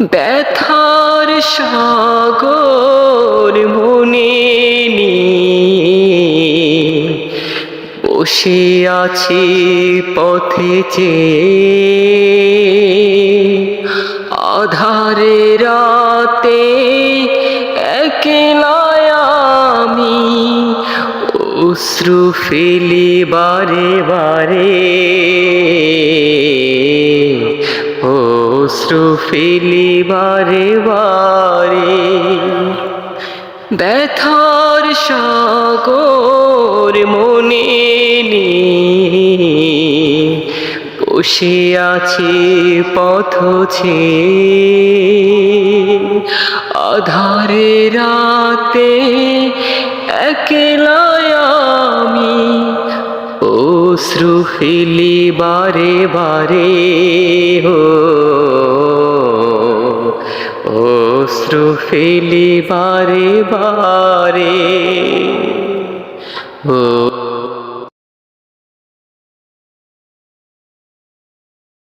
ব্যথার সাগর মনে বসে আছি পথে চেয়ে। আধারে রাতে একলাই আমি অশ্রু ফেলি বারে বারে। অশ্রু ফেলি বারে বারে ব্যথার সাগর মনে বসে আছে পথ ছে আধারে রাতে একলা আমি অশ্রু ফেলি বারে বারে হো অশ্রু ফেলি বারে বারে ও